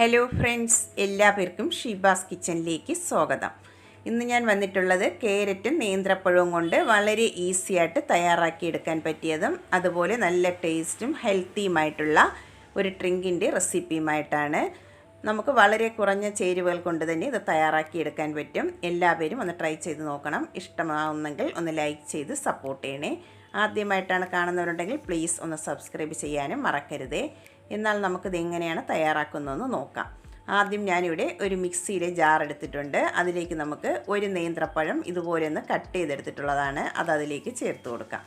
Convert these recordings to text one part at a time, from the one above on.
Hello friends എല്ലാവർക്കും ഷീബാസ് കിച്ചണിലേക്ക് സ്വാഗതം. ഇന്ന് ഞാൻ വന്നിട്ടുള്ളത് കേരറ്റും നേന്ത്രപ്പഴവും കൊണ്ട് വളരെ ഈസി ആയിട്ട് തയ്യാറാക്കിയെടുക്കാൻ പറ്റിയതും അതുപോലെ നല്ല ടേസ്റ്റും ഹെൽത്തിയുമായിട്ടുള്ള ഒരു ഡ്രിങ്കിന്റെ റെസിപ്പിയുമായിട്ടാണ് നമുക്ക് വളരെ കുറഞ്ഞ ചേരുവകൾ കൊണ്ട് തന്നെ ഇത് തയ്യാറാക്കിയെടുക്കാൻ പറ്റും. എല്ലാവരും ഒന്ന് ട്രൈ ചെയ്ത് നോക്കണം. ഇഷ്ടമാവുന്നെങ്കിൽ ഒന്ന് ലൈക്ക് ചെയ്ത് സപ്പോർട്ട് ചെയ്യണേ. ആദ്യമായിട്ടാണ് കാണുന്നവരുണ്ടെങ്കിൽ പ്ലീസ് ഒന്ന് സബ്സ്ക്രൈബ് ചെയ്യാനും മറക്കരുതേ. എന്നാൽ നമുക്കിത് എങ്ങനെയാണ് തയ്യാറാക്കുന്നതെന്ന് നോക്കാം. ആദ്യം ഞാനിവിടെ ഒരു മിക്സിയിലെ ജാർ എടുത്തിട്ടുണ്ട്. അതിലേക്ക് നമുക്ക് ഒരു നേന്ത്രപ്പഴം ഇതുപോലെ ഒന്ന് കട്ട് ചെയ്തെടുത്തിട്ടുള്ളതാണ്. അത് അതിലേക്ക് ചേർത്ത് കൊടുക്കാം.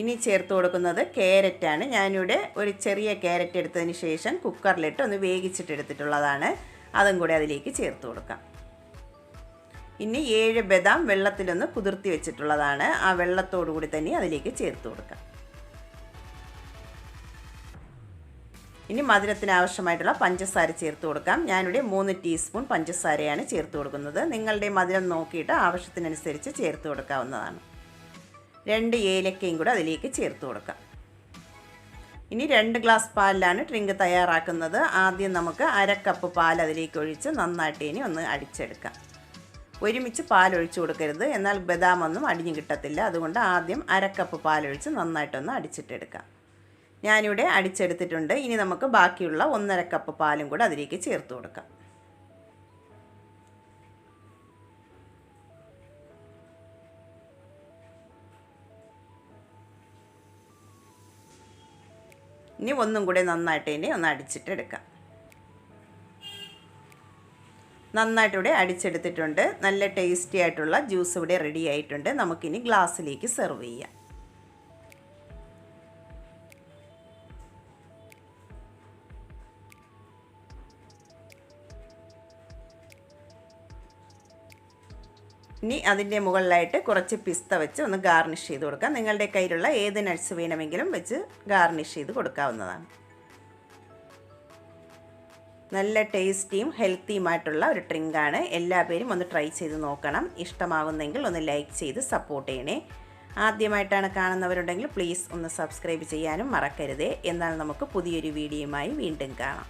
ഇനി ചേർത്ത് കൊടുക്കുന്നത് ക്യാരറ്റാണ്. ഞാനിവിടെ ഒരു ചെറിയ ക്യാരറ്റ് എടുത്തതിന് ശേഷം കുക്കറിലിട്ട് ഒന്ന് വേവിച്ചിട്ട് എടുത്തിട്ടുള്ളതാണ്. അതും കൂടെ അതിലേക്ക് ചേർത്ത് കൊടുക്കാം. ഇനി ഏഴ് ബദാം വെള്ളത്തിലൊന്ന് കുതിർത്തി വെച്ചിട്ടുള്ളതാണ്. ആ വെള്ളത്തോടു കൂടി തന്നെ അതിലേക്ക് ചേർത്ത് കൊടുക്കാം. ഇനി മധുരത്തിന് ആവശ്യമായിട്ടുള്ള പഞ്ചസാര ചേർത്ത് കൊടുക്കാം. ഞാനിവിടെ മൂന്ന് ടീസ്പൂൺ പഞ്ചസാരയാണ് ചേർത്ത് കൊടുക്കുന്നത്. നിങ്ങളുടെ മധുരം നോക്കിയിട്ട് ആവശ്യത്തിനനുസരിച്ച് ചേർത്ത് കൊടുക്കാവുന്നതാണ്. രണ്ട് ഏലക്കയും കൂടെ അതിലേക്ക് ചേർത്ത് കൊടുക്കാം. ഇനി രണ്ട് ഗ്ലാസ് പാലിലാണ് ഡ്രിങ്ക് തയ്യാറാക്കുന്നത്. ആദ്യം നമുക്ക് അര കപ്പ് പാൽ അതിലേക്ക് ഒഴിച്ച് നന്നായിട്ട് ഇനി ഒന്ന് അടിച്ചെടുക്കാം. ഒരുമിച്ച് പാലൊഴിച്ച് കൊടുക്കരുത്. എന്നാൽ ബദാമൊന്നും അടിഞ്ഞു കിട്ടത്തില്ല. അതുകൊണ്ട് ആദ്യം അരക്കപ്പ് കപ്പ് പാലൊഴിച്ച് നന്നായിട്ടൊന്ന് അടിച്ചിട്ടെടുക്കാം. ഞാനിവിടെ അടിച്ചെടുത്തിട്ടുണ്ട്. ഇനി നമുക്ക് ബാക്കിയുള്ള ഒന്നര കപ്പ് പാലും കൂടെ അതിലേക്ക് ചേർത്ത് കൊടുക്കാം. ഇനി ഒന്നും കൂടെ നന്നായിട്ട് ഇനി ഒന്ന് അടിച്ചിട്ടെടുക്കാം. നന്നായിട്ട് ഇവിടെ അടിച്ചെടുത്തിട്ടുണ്ട്. നല്ല ടേസ്റ്റി ആയിട്ടുള്ള ജ്യൂസ് ഇവിടെ റെഡി ആയിട്ടുണ്ട്. നമുക്കിനി ഗ്ലാസ്സിലേക്ക് സെർവ് ചെയ്യാം. ഇനി അതിന്റെ മുകളിലായിട്ട് കുറച്ച് പിസ്ത വെച്ച് ഒന്ന് ഗാർണിഷ് ചെയ്ത് കൊടുക്കാം. നിങ്ങളുടെ കയ്യിലുള്ള ഏത് നട്ട്സ് വേണമെങ്കിലും വെച്ച് ഗാർണിഷ് ചെയ്ത് കൊടുക്കാവുന്നതാണ്. നല്ല ടേസ്റ്റിയും ഹെൽത്തിയുമായിട്ടുള്ള ഒരു ഡ്രിങ്കാണ്. എല്ലാ പേരും ഒന്ന് ട്രൈ ചെയ്ത് നോക്കണം. ഇഷ്ടമാകുന്നെങ്കിൽ ഒന്ന് ലൈക്ക് ചെയ്ത് സപ്പോർട്ട് ചെയ്യണേ. ആദ്യമായിട്ടാണ് കാണുന്നവരുണ്ടെങ്കിൽ പ്ലീസ് ഒന്ന് സബ്സ്ക്രൈബ് ചെയ്യാനും മറക്കരുതേ. എന്നാൽ നമുക്ക് പുതിയൊരു വീഡിയോയുമായി വീണ്ടും കാണാം.